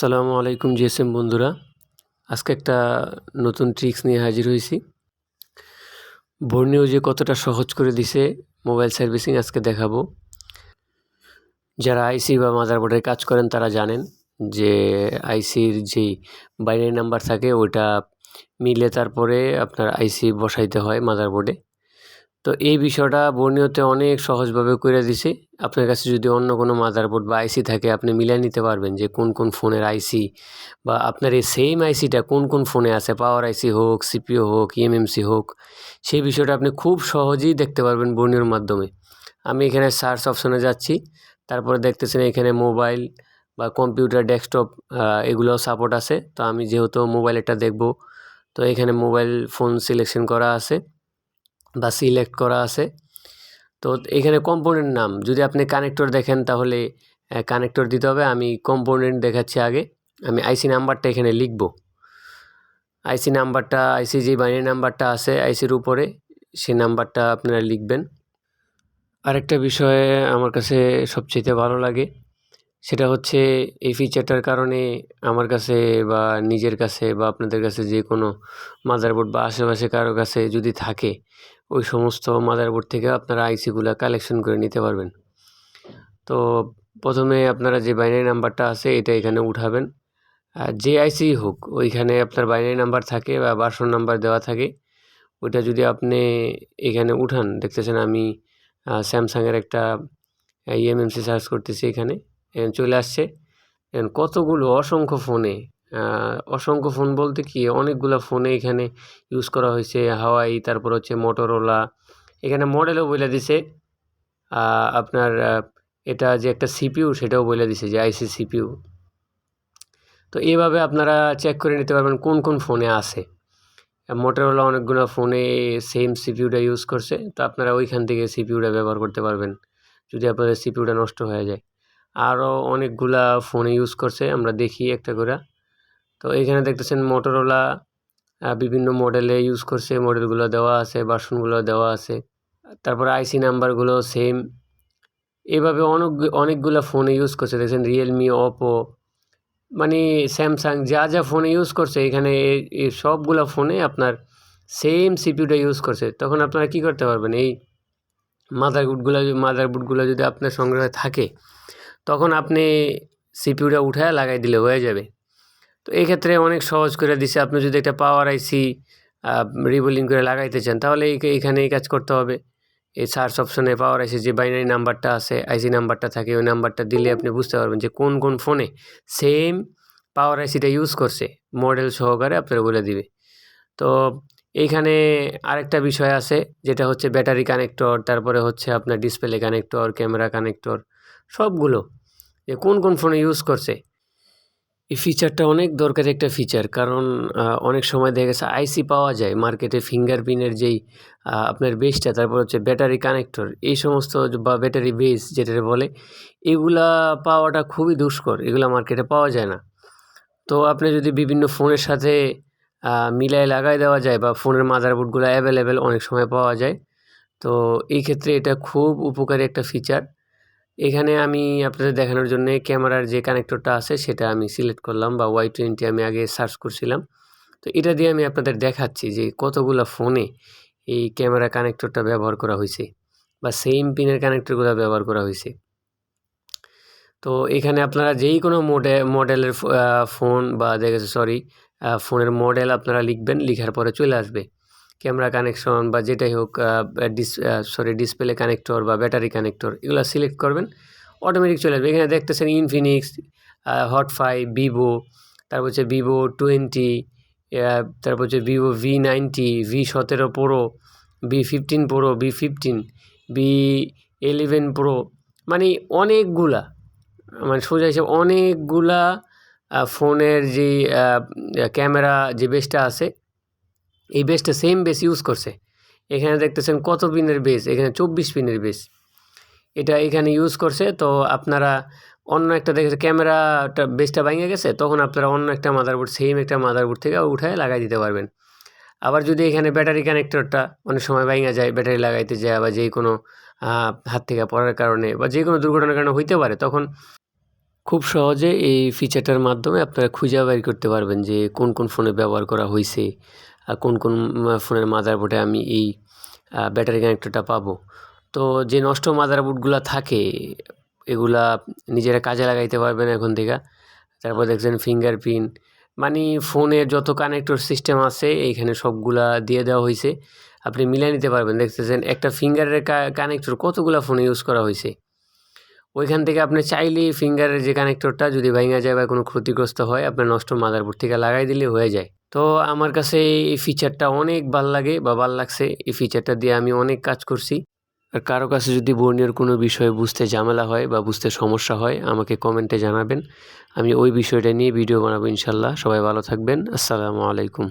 আসসালামু আলাইকুম জিএসএম বন্ধুরা। আজকে একটা নতুন ট্রিক্স নিয়ে হাজির হয়েছি। বর্ণিও যে কতটা সহজ করে দিছে মোবাইল সার্ভিসিং আজকে দেখাবো। যারা আইসি বা মাদারবোর্ডের কাজ করেন তারা জানেন যে আইসির যেই বাইনারি নাম্বার থাকে ওইটা মিলে তারপরে আপনার আইসি বসাইতে হয় মাদারবোর্ডে। তো এই বিষয়টা বর্ণীয়তে অনেক সহজভাবে করে দিছে। আপনার কাছে যদি অন্য কোনো মাদারবোর্ড বা আইসি থাকে, আপনি মিলিয়ে নিতে পারবেন যে কোন কোন ফোনের আইসি বা আপনার এই সেম আইসিটা কোন কোন ফোনে আছে পাওয়ার আইসি হোক সিপিও হোক ইএমএমসি হোক, সেই বিষয়টা আপনি খুব সহজেই দেখতে পারবেন বর্ণীয়র মাধ্যমে। আমি এখানে সার্চ অপশনে যাচ্ছি, তারপরে দেখতেছেন এখানে মোবাইল বা কম্পিউটার ডেস্কটপ এগুলোও সাপোর্ট আছে। তো আমি যেহেতু মোবাইলেরটা দেখব, তো এখানে মোবাইল ফোন সিলেকশন করা আছে। বা সিলেক্ট করা আছে। তো এখানে কম্পোনেন্ট নাম, যদি আপনি কানেক্টর দেখেন তাহলে কানেক্টর দিতে হবে। আমি কম্পোনেন্ট দেখাচ্ছি আগে। আমি আইসি নাম্বারটা এখানে লিখব। আইসি নাম্বারটা আইসি যে বাইনারি নাম্বারটা আছে আইসির উপরে, সেই নাম্বারটা আপনারা লিখবেন। আরেকটা বিষয়ে আমার কাছে সবচেয়ে ভালো লাগে, সেটা হচ্ছে এই ফিচারটার কারণে আমার কাছে বা নিজের কাছে বা আপনাদের কাছে যে কোনো মাদারবোর্ড বা আশেপাশে কারও কাছে যদি থাকে ওই সমস্ত মাদারবোর্ড থেকে আপনারা আইসিগুলো কালেকশন করে নিতে পারবেন। তো প্রথমে আপনারা যে বাইনারি নাম্বারটা আছে, এটা এখানে উঠাবেন। আর যে আইসি হোক, ওইখানে আপনার বাইনারি নাম্বার থাকে বা বাসন নাম্বার দেওয়া থাকে। ওইটা যদি আপনি এখানে উঠান, দেখতেছেন আমি স্যামসাংয়ের একটা ইএমএমসি সার্চ করতেছি এখানে। চলে আসছে। কতগুলো অসংখ্য ফোনে অসংখ্য ফোন বলতে কি, অনেকগুলো ফোনে এখানে ইউজ করা হয়েছে। হাওয়াই তারপর হচ্ছে মোটরোলা এখানে মডেলও বলে দিছে। আপনার এটা যে একটা সিপিউ সেটাও বলে দিছে যে আইসি সিপিউ তো এইভাবে আপনারা চেক করে নিতে পারবেন কোন কোন ফোনে আছে। মোটরওয়ালা অনেকগুলো ফোনে সেম সিপিউটা ইউজ করছে, তো আপনারা ওইখান থেকে সিপিউটা ব্যবহার করতে পারবেন, যদি আপনাদের সিপিউটা নষ্ট হয়ে যায়। আরও অনেকগুলা ফোনে ইউজ করছে, আমরা দেখি একটা করে। তো এখানে দেখতেছেন মোটরোলা বিভিন্ন মডেলে ইউজ করছে। মডেলগুলো দেওয়া আছে বাসনগুলো দেওয়া আছে। তারপর আইসি নাম্বারগুলো সেম এভাবে অনেক, অনেকগুলো ফোনে ইউজ করছে। দেখছেন রিয়েলমি ওপো মানে স্যামসাং যা যা ফোনে ইউজ করছে, এখানে এই সবগুলো ফোনে আপনার সেম সিপিউটা ইউজ করছে। তখন আপনারা কি করতে পারবেন? এই মাদারবোর্ডগুলো মাদারবোর্ডগুলো যদি আপনার সংগ্রহে থাকে, তখন আপনি সিপিউটা উঠায় লাগাই দিলে হয়ে যাবে। তো এই ক্ষেত্রে অনেক সহজ করে দিছে। আপনি যদি একটা পাওয়ার আইসি রিবোলিং করে লাগাইতে চান, তাহলে এইখানে এই কাজ করতে হবে। এই সার্চ অপশনে পাওয়ার আইসি যে বাইনারি নাম্বারটা আছে আইসি নাম্বারটা থাকে, ওই নাম্বারটা দিলে আপনি বুঝতে পারবেন যে কোন কোন ফোনে সেম পাওয়ার আইসিটা ইউজ করছে। মডেল সহকারে আপনারা বলে দিবে। তো এইখানে আরেকটা বিষয় আছে, যেটা হচ্ছে ব্যাটারি কানেক্টর তারপরে হচ্ছে আপনার ডিসপ্লে কানেক্টর ক্যামেরা কানেক্টর সবগুলো। যে কোন কোন ফোনে ইউজ করছে এই ফিচারটা অনেক দরকারি একটা ফিচার কারণ অনেক সময় দেখা গেছে আইসি পাওয়া যায় মার্কেটে ফিঙ্গারপ্রিন্টের যেই আপনার বেসটা তারপর হচ্ছে ব্যাটারি কানেক্টর এই সমস্ত বা ব্যাটারি বেস যেটা বলে, এগুলা পাওয়াটা খুবই দুষ্কর, এগুলা মার্কেটে পাওয়া যায় না। তো আপনি যদি বিভিন্ন ফোনের সাথে মিলাই লাগাই দেওয়া যায় বা ফোনের মাদারবোর্ডগুলো অ্যাভেলেবেল অনেক সময় পাওয়া যায়, তো এই ক্ষেত্রে এটা খুব উপকারী একটা ফিচার এখানে আমি আপনাদের দেখানোর জন্য ক্যামেরার যে কানেক্টরটা আছে সেটা আমি সিলেক্ট করলাম বা ওয়াই টোয়েন্টি আমি আগে সার্চ করছিলাম। তো এটা দিয়ে আমি আপনাদের দেখাচ্ছি যে কতগুলো ফোনে এই ক্যামেরা কানেক্টরটা ব্যবহার করা হয়েছে বা সেম পিনের কানেক্টরগুলো ব্যবহার করা হয়েছে। তো এখানে আপনারা যেই কোনো মডে, মডেলের ফোন বা দেখেছে সরি ফোনের মডেল আপনারা লিখবেন, লিখার পরে চলে আসবে। ক্যামেরা কানেকশন বা যেটাই হোক ডিস সরি ডিসপ্লে কানেক্টর বা ব্যাটারি কানেক্টর এগুলো সিলেক্ট করবেন। অটোমেটিক চলে আসবে। এখানে দেখতেছেন ইনফিনিক্স হট ফাইভ ভিভো তারপর হচ্ছে ভিভো টোয়েন্টি তারপর হচ্ছে ভিভো ভি নাইনটি ভি সতেরো pro V fifteen pro V fifteen V eleven pro মানে অনেকগুলা মানে সোজা হিসেবে অনেকগুলা ফোনের যে ক্যামেরা যে বেসটা আছে এই বেসটা সেম বেস ইউজ করছে। এখানে দেখতেছেন কত পিনের বেস এখানে চব্বিশ পিনের বেস এটা এখানে ইউজ করছে, তো আপনারা অন্য একটা দেখেছে ক্যামেরাটা বেসটা ভেঙে গেছে, তখন আপনারা অন্য একটা মাদারবোর্ড সেম একটা মাদারবোর্ড থেকে উঠায় লাগাই দিতে পারবেন। আবার যদি এখানে ব্যাটারি কানেক্টরটা অনেক সময় ভেঙে যায়, ব্যাটারি লাগাইতে যায় বা যে কোনো হাত থেকে পড়ার কারণে বা যে কোনো দুর্ঘটনার কারণে হইতে পারে, তখন খুব সহজে এই ফিচারটার মাধ্যমে আপনারা খুঁজে বের করতে পারবেন যে কোন কোন ফোনে ব্যবহার করা হয়েছে কোন কোন ফোনের মাদারবোর্ডে আমি এই ব্যাটারি কানেক্টরটা পাবো। তো যে নষ্ট মাদারবোর্ডগুলো থাকে, এগুলা নিজেরা কাজে লাগাইতে পারবেন এখন থেকে। তারপর দেখছেন ফিঙ্গারপ্রিন্ট মানে ফোনের যত কানেক্টর সিস্টেম আছে, এইখানে সবগুলা দিয়ে দেওয়া হয়েছে আপনি মিলিয়ে নিতে পারবেন। দেখতেছেন একটা ফিঙ্গারের কানেক্টর কতগুলো ফোনে ইউজ করা হয়েছে ওইখান থেকে আপনি চাইলেই ফিঙ্গারের যে কানেক্টরটা যদি ভাঙা যায় বা কোনো ক্ষতিগ্রস্ত হয়, আপনার নষ্ট মাদারবোর্ড থেকে লাগাই দিলে হয়ে যায়। তো আমার কাছে এই ফিচারটা অনেক ভালো লাগে বা ভালো লাগছে। এই ফিচারটা দিয়ে আমি অনেক কাজ করছি। আর কারও কাছে যদি বর্ণের কোনো বিষয়ে বুঝতে ঝামেলা হয় বা বুঝতে সমস্যা হয়, আমাকে কমেন্টে জানাবেন। আমি ওই বিষয়টা নিয়ে ভিডিও বানাবো ইনশাল্লাহ। সবাই ভালো থাকবেন। আসসালামু আলাইকুম।